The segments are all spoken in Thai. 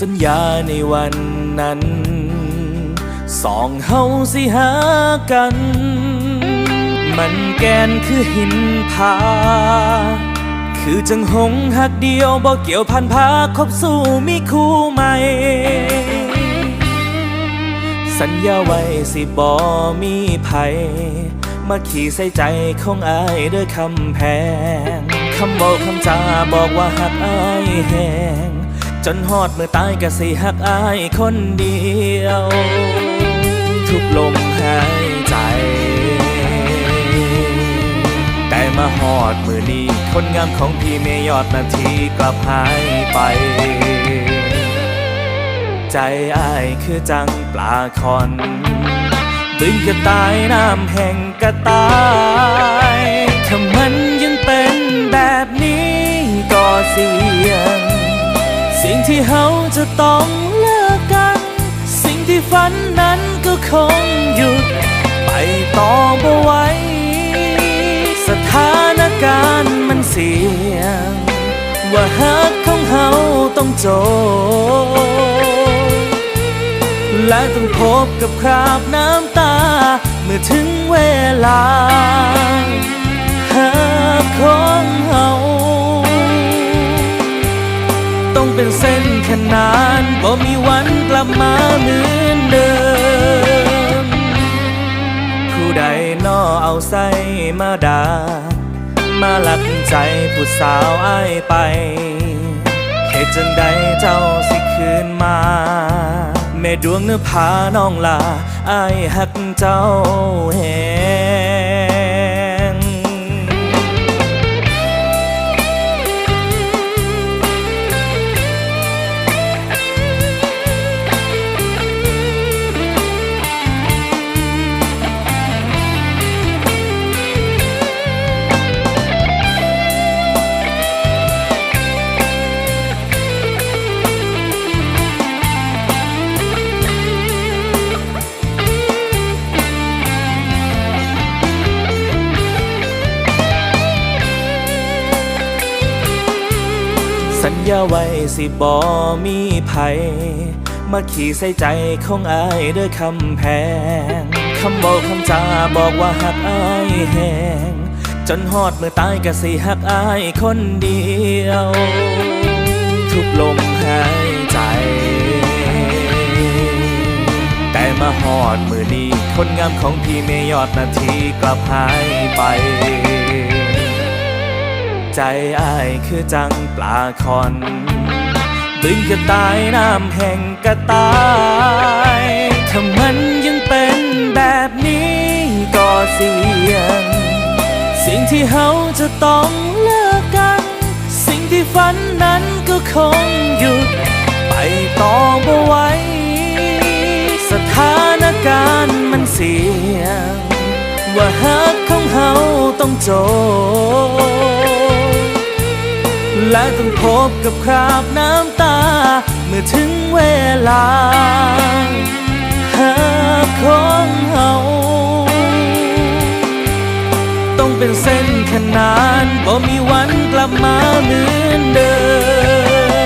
สัญญาในวันนั้น สองเฮาสิหากัน มันแกนคือหินผาคือจังหงหักเดียวบ่เกี่ยวพันพาคบสู้มีคู่ใหม่ สัญญาไว้สิบ่มีภัยมาขี่ใส่ใจของอายด้วยคำแพง คำบอกคำจาบอกว่าหักอายแหง จนฮอดมือตายก็สิหักอายคนเดียว ทุกลมหายใจ แต่มาหอดมือนี้ คนงามของพี่เมยอดนาทีกลับหายไป ใจอ้ายคือจังปลาคอนบึงกระตายน้ำแห่งกระตายถ้ามันยังเป็นแบบนี้ก็เสี่ย สิ่งที่เฮาจะต้องเลิกกัน สิ่งที่ฝันนั้นก็คงหยุด ไปต่อบ่ไหวสถานการณ์มันเสี่ยง ว่าฮักของเฮาต้องจบและต้องพบกับคราบน้ำตา เมื่อถึงเวลา เป็นเส้นขนานบ่มีวันกลับมาเหมือนเดิม ผู้ใดนอเอาใส่มาดา มาหลักใจผู้สาวอ้ายไปเหตุจังใดเจ้าสิคืนมา แม่ดวงเนื้อผาน้องลาอ้ายหักเจ้าแห ญญาไว้สิบ่มีภัยมาขี่ใส่ใจของอายด้วยคำแพง คำบอกคำจาบอกว่าหักอายแหง จนฮอดเมื่อตายก็สิหักอายคนเดียว ทุกลมหายใจ แต่มาหอดมือนี้คนงามของพี่เมยอดนาทีกลับหายไป ใจอ้ายคือจังปลาคอน บึงกระตายน้ำแห่งกระตายถ้ามันยังเป็นแบบนี้ก็เสี่ยง สิ่งที่เฮาจะต้องเลิกกัน สิ่งที่ฝันนั้นก็คงหยุด ไปต่อบ่ไหวสถานการณ์มันเสี่ยง ว่าฮักของเฮาต้องจบ และต้องพบกับคราบน้ำตา เมื่อถึงเวลาฮักของเฮาต้องเป็นเส้นขนานบ่มีวันกลับมาเหมือนเดิ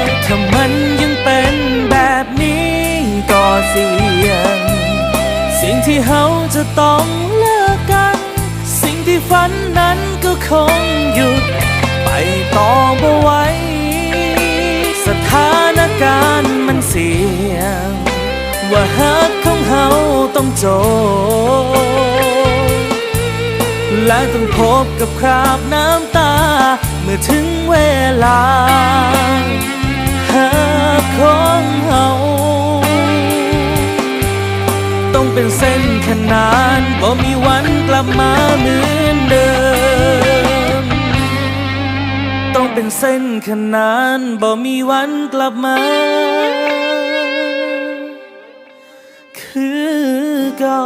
มถ้ามันยังเป็นแบบนี้ก็เสี่ยง สิ่งที่เฮาจะต้องเลิกกัน สิ่งที่ฝันนั้นก็คงหยุด จบและต้องพบกับคราบน้ำตา เมื่อถึงเวลาฮักของเฮาต้องเป็นเส้นขนานบ่มีวันกลับมาเหมือนเดิม ต้องเป็นเส้นขนานบ่มีวันกลับมา คือ เก่า